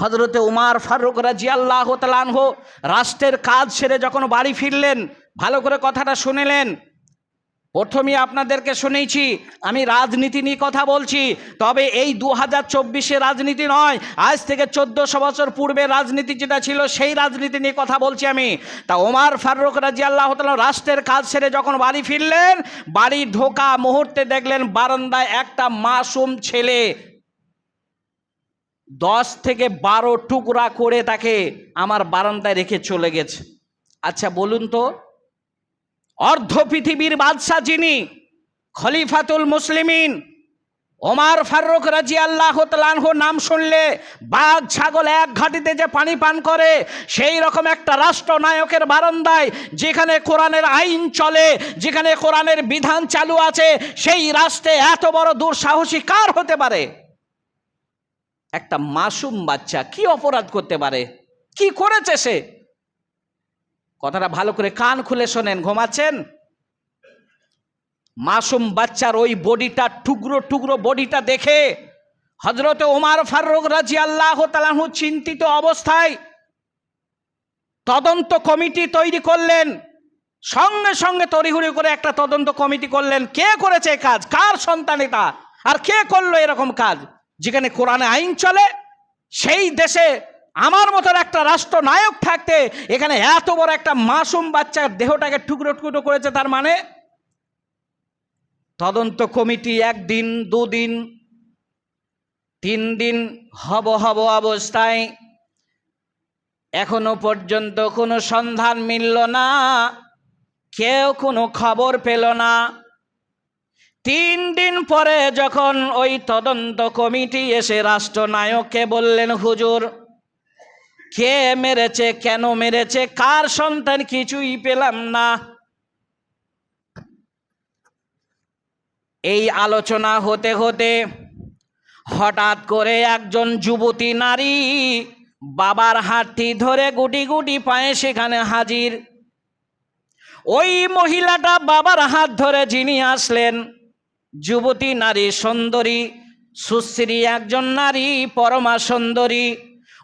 হজরতে উমার ফারুক রাজি আল্লাহ তালানহ রাষ্ট্রের কাজ সেরে যখন বাড়ি ফিরলেন, ভালো করে কথাটা শুনেলেন। প্রথমেই আপনাদেরকে শুনেছি, আমি রাজনীতি নিয়ে কথা বলছি, তবে এই দু হাজার চব্বিশে রাজনীতি নয়, আজ থেকে চোদ্দোশো বছর পূর্বে রাজনীতি যেটা ছিল, সেই রাজনীতি নিয়ে কথা বলছি আমি। তা ওমার ফারুক রাজি আল্লাহ রাষ্ট্রের কাজ সেরে যখন বাড়ি ফিরলেন বাড়ি ঢোকা মুহূর্তে দেখলেন বারান্দায় একটা মাসুম ছেলে দশ থেকে বারো টুকরা করে তাকে আমার বারান্দায় রেখে চলে গেছে। আচ্ছা বলুন তো, অর্ধ পৃথিবীর বাদশাহ যিনি, খলিফাতুল মুসলিমিন, ওমার ফারুক রাজি আল্লাহ নাম শুনলে বাঘ, ছাগল এক ঘাটিতে যে পানি পান করে, সেই রকম একটা রাষ্ট্রনায়কের বারান্দায় যেখানে কোরআনের আইন চলে, যেখানে কোরআনের বিধান চালু আছে, সেই রাষ্ট্রে এত বড় দুঃসাহসী কার হতে পারে? একটা মাসুম বাচ্চা কি অপরাধ করতে পারে? কি করেছে সে? কথাটা ভালো করে কান খুলে শোনেন, ঘুমাচ্ছেন? মাসুম বাচ্চার ওই বডিটা, টুকরো টুকরো বডিটা দেখে হজরতে ওমার ফারুক রাজি আল্লাহ তালাহু চিন্তিত অবস্থায় তদন্ত কমিটি তৈরি করলেন। সঙ্গে সঙ্গে তড়িহুড়ি করে একটা তদন্ত কমিটি করলেন। কে করেছে কাজ? কার সন্তান এটা? আর কে করল এরকম কাজ? যেখানে কোরআনে আইন চলে, সেই দেশে আমার মতন একটা রাষ্ট্র নায়ক থাকতে এখানে এত বড় একটা মাসুম বাচ্চার দেহটাকে টুকরো টুকরো করেছে, তার মানে তদন্ত কমিটি একদিন, দুদিন তিন দিন হব হব অবস্থায়, এখনও পর্যন্ত কোনো সন্ধান মিলল না, কেউ কোনো খবর পেল না। তিন দিন পরে যখন ওই তদন্ত কমিটি এসে রাষ্ট্রনায়ককে বললেন, হুজুর, কে মেরেছে, কেন মেরেছে, কার সন্তান কিছুই পেলাম না। এই আলোচনা হতে হতে হঠাৎ করে একজন যুবতী নারী বাবার হাতটি ধরে গুটি গুটি পায়ে সেখানে হাজির। ওই মহিলাটা বাবার হাত ধরে যিনি আসলেন যুবতী নারী সুন্দরী, সুশ্রী একজন নারী, পরমা সুন্দরী।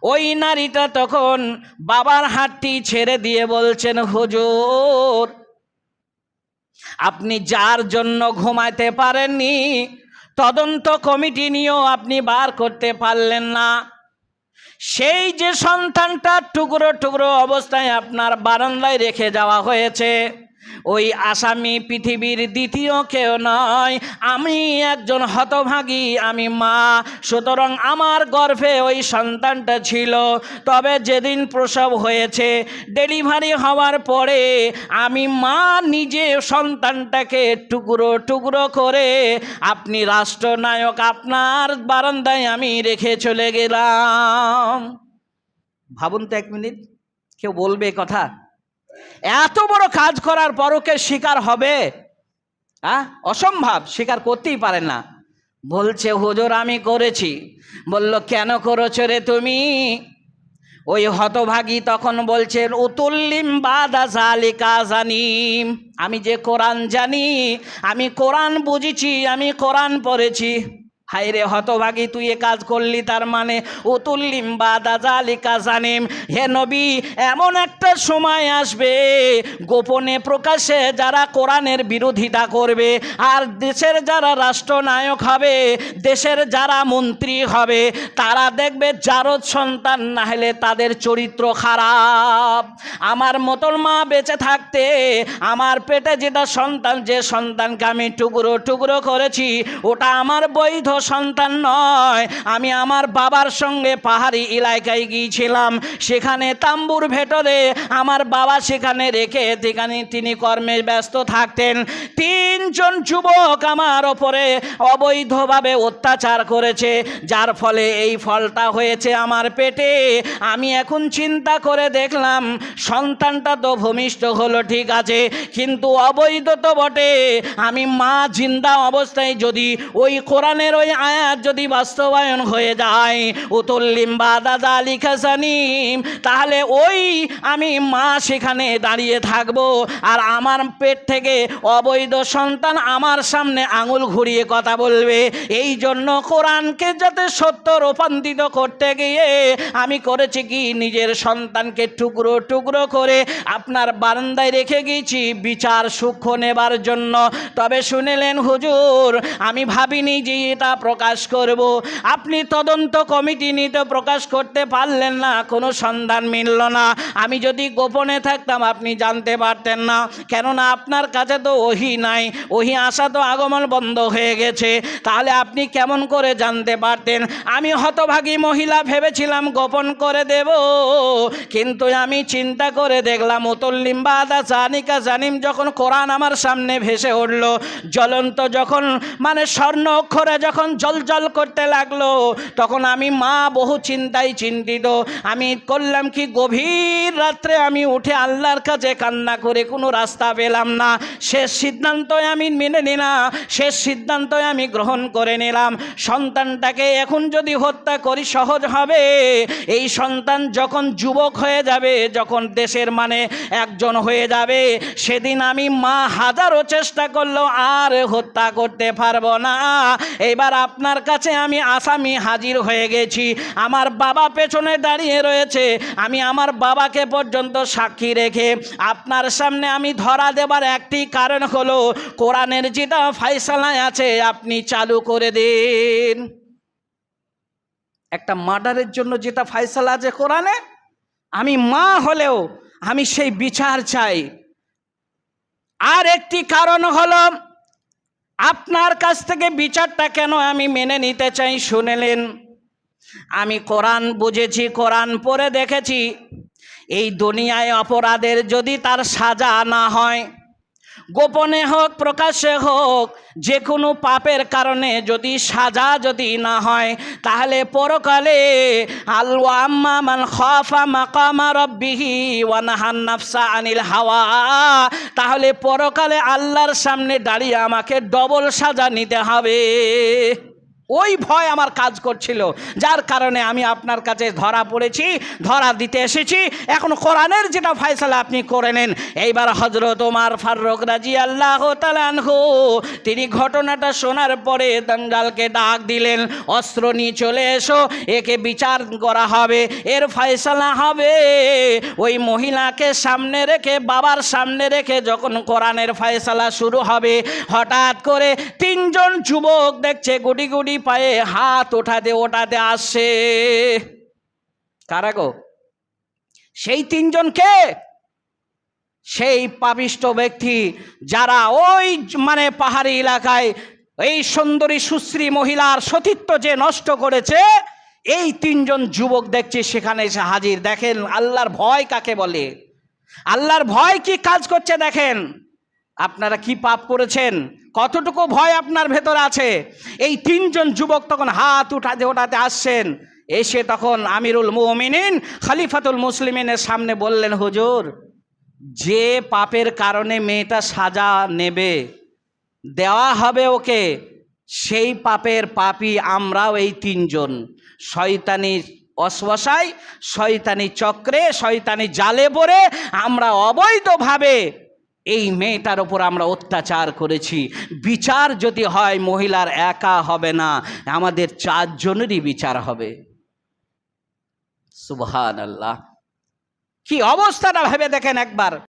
ওই নারীটা তখন বাবার হাতটি ছেড়ে দিয়ে বলছেন, হুজুর, আপনি যার জন্য ঘুমাইতে পারেননি, তদন্ত কমিটি নিয়েও আপনি বার করতে পারলেন না। সেই যে সন্তানটা টুকরো টুকরো অবস্থায় আপনার বারান্দায় রেখে যাওয়া হয়েছে ওই আসামি পৃথিবীর দ্বিতীয় কেউ নয়। আমি একজন হতভাগী, আমি মা। সুতরাং আমার গর্ভে ওই সন্তানটা ছিল। তবে যেদিন প্রসব হয়েছে, ডেলিভারি হওয়ার পরে আমি মা নিজে সন্তানটাকে টুকরো টুকরো করে আপনি রাষ্ট্রনায়ক, আপনার বারান্দায় আমি রেখে চলে গেলাম। ভাবুন তো এক মিনিট, কেউ বলবে কথা? এত বড় কাজ করার পরও কে শিকার হবে? হ্যাঁ অসম্ভব, শিকার করতেই পারে না। বলছে, হুজুর, আমি করেছি। বলল, কেন করেছ রে তুমি? ওই হতভাগী তখন বলছেন, উতুল্লিম বাদা জালিকা জানিম। আমি যে কোরআন জানি, আমি কোরআন বুঝেছি, আমি কোরআন পড়েছি। হাই রে হতভাগী, তুই এ কাজ করলি তার মানে। উতুল্লিম বা দাজালিকা জানিম। হে নবী, এমন একটা সময় আসবে, গোপনে প্রকাশে যারা কোরআনের বিরোধিতা করবে, আর দেশের যারা রাষ্ট্রনায়ক হবে, দেশের যারা মন্ত্রী হবে, তারা দেখবে জারদ সন্তান না হলে তাদের চরিত্র খারাপ। আমার মতন মা বেঁচে থাকতে, আমার পেটে যেটা সন্তান, যে সন্তানকে আমি টুকরো টুকরো করেছি, ওটা আমার বৈধ সন্তান নয়, আমি আমার বাবার সঙ্গে পাহাড়ি এলাকায় গিয়েছিলাম। সেখানে তাম্বুর ভেতরে আমার বাবা সেখানে রেখে সেখানে তিনি কর্মে ব্যস্ত থাকতেন। তিনজন যুবক আমার ওপরে অবৈধভাবে অত্যাচার করেছে, যার ফলে এই ফলটা হয়েছে আমার পেটে। আমি এখন চিন্তা করে দেখলাম, সন্তানটা তো ভূমিষ্ঠ হলো, ঠিক আছে, কিন্তু অবৈধ তো বটে। আমি মা জিন্দা অবস্থায় যদি ওই কোরআনের ওই আয়াত যদি বাস্তবায়ন হয়ে যায় উতুল্লিম বা দাদা লিখাসানিম তাহলে ওই আমি মা সেখানে দাঁড়িয়ে থাকব আর আমার পেট থেকে অবৈধ সন্তান আমার সামনে আঙুল ঘুরিয়ে কথা বলবে। এই জন্য কোরআনকে যাতে সত্য রূপান্তরিত করতে গিয়ে আমি করেছি কি? নিজের সন্তানকে টুকরো টুকরো করে আপনার বারান্দায় রেখে গিয়েছি বিচার সূক্ষ্ম নেবার জন্য। তবে শুনেলেন হুজুর, আমি ভাবিনি যে এটা প্রকাশ করব। আপনি তদন্ত কমিটি নিতে প্রকাশ করতে পারলেন না, কোনো সন্ধান মিলল না। আমি যদি গোপনে থাকতাম, আপনি জানতে পারতেন না। কেননা আপনার কাছে তো ওহি নাই। ওহি আসা তো আগমন বন্ধ হয়ে গেছে। তাহলে আপনি কেমন করে জানতে পারতেন? আমি হতভাগী মহিলা, ভেবেছিলাম গোপন করে দেব। কিন্তু আমি চিন্তা করে দেখলাম উতল্লিম বা আদা জানিকা জানিম যখন কোরআন আমার সামনে ভেসে উঠল, জ্বলন্ত যখন মানে স্বর্ণ অক্ষরে যখন জল জল করতে লাগল, তখন আমি মা বহু চিন্তায় চিন্তিত। আমি করলাম কি? গভীর রাত্রে আমি উঠে আল্লাহর কাছে কান্না করে কোনো রাস্তা পেলাম না। শেষ সিদ্ধান্ত আমি মেনে নিলাম, শেষ সিদ্ধান্ত আমি গ্রহণ করে নিলাম। সন্তানটাকে এখন যদি হত্যা করি সহজ হবে। এই সন্তান যখন যুবক হয়ে যাবে, যখন দেশের মানে একজন হয়ে যাবে, সেদিন আমি মা হাজারো চেষ্টা করলেও আর হত্যা করতে পারব না। এবার আপনার কাছে আমি আসামি হাজির হয়ে গেছি। আমার বাবা পেছনে দাঁড়িয়ে রয়েছে। আমি আমার বাবাকে পর্যন্ত সাক্ষী রেখে আপনার সামনে আমি ধরা দেবার একটি কারণ হলো, কোরআনের যেটা ফাইসালায় আছে, আপনি চালু করে দিন। একটা মার্ডারের জন্য যেটা ফাইসালা আছে কোরআনে, আমি মা হলেও আমি সেই বিচার চাই। আর একটি কারণ হলো আপনার কাছ থেকে বিচারটা কেন আমি মেনে নিতে চাই শুনেলেন? আমি কোরআন বুঝেছি, কোরআন পড়ে দেখেছি। এই দুনিয়ায় অপরাধের যদি তার সাজা না হয় গোপনে হোক, প্রকাশ্যে হোক যে কোনো পাপের কারণে যদি সাজা যদি না হয়, তাহলে পরকালে নাফসা আনিল হাওয়া। তাহলে পরকালে আল্লাহর সামনে দাঁড়িয়ে আমাকে ডবল সাজা নিতে হবে। ওই ভয় আমার কাজ করছিল। যার কারণে আমি আপনার কাছে ধরা পড়েছি, ধরা দিতে এসেছি। এখন কোরআনের যেটা ফয়সালা আপনি করে নেন। এইবার হজরত ওমার ফারুক রাজি আল্লাহ তালানহু তিনি ঘটনাটা শোনার পরে দঙ্গালকে ডাক দিলেন, অস্ত্র নিয়ে চলে এসো, একে বিচার করা হবে, এর ফয়সালা হবে। ওই মহিলাকে সামনে রেখে, বাবার সামনে রেখে যখন কোরআনের ফয়সালা শুরু হবে, হঠাৎ করে তিনজন যুবক দেখছে, গুটি গুটি পায়ে হাত ওঠাতে ওঠাতে আসছে কারা গো? সেই তিনজনকে সেই পাপিষ্ট ব্যক্তি যারা ওই মানে পাহাড়ি এলাকায় এই সুন্দরী সুশ্রী মহিলার সতীত্ব যে নষ্ট করেছে, এই তিনজন যুবক দেখছি, সেখানে এসে হাজির। দেখেন, আল্লাহর ভয় কাকে বলে? আল্লাহর ভয় কি কাজ করছে দেখেন? আপনারা কি পাপ করেছেন? কতটুকু ভয় আপনার ভেতর আছে? এই তিনজন যুবক তখন হাত উঠাতে ওঠাতে আসছেন। এসে তখন আমিরুল মুমিনিন খালিফাতুল মুসলিমিনের সামনে বললেন, হুজুর, যে পাপের কারণে মেয়েটা সাজা নেবে, দেওয়া হবে ওকে। সেই পাপের পাপি আমরাও এই তিনজন। শয়তানি অশ্বাসায়, শয়তানি চক্রে, শয়তানি জালে পড়ে আমরা অবৈধভাবে এই মেয়েটার ওপর আমরা অত্যাচার করেছি। বিচার যদি হয়, মহিলার একা হবে না, আমাদের চারজনেরই বিচার হবে। সুবহান আল্লাহ কি অবস্থাটা ভেবে দেখেন একবার।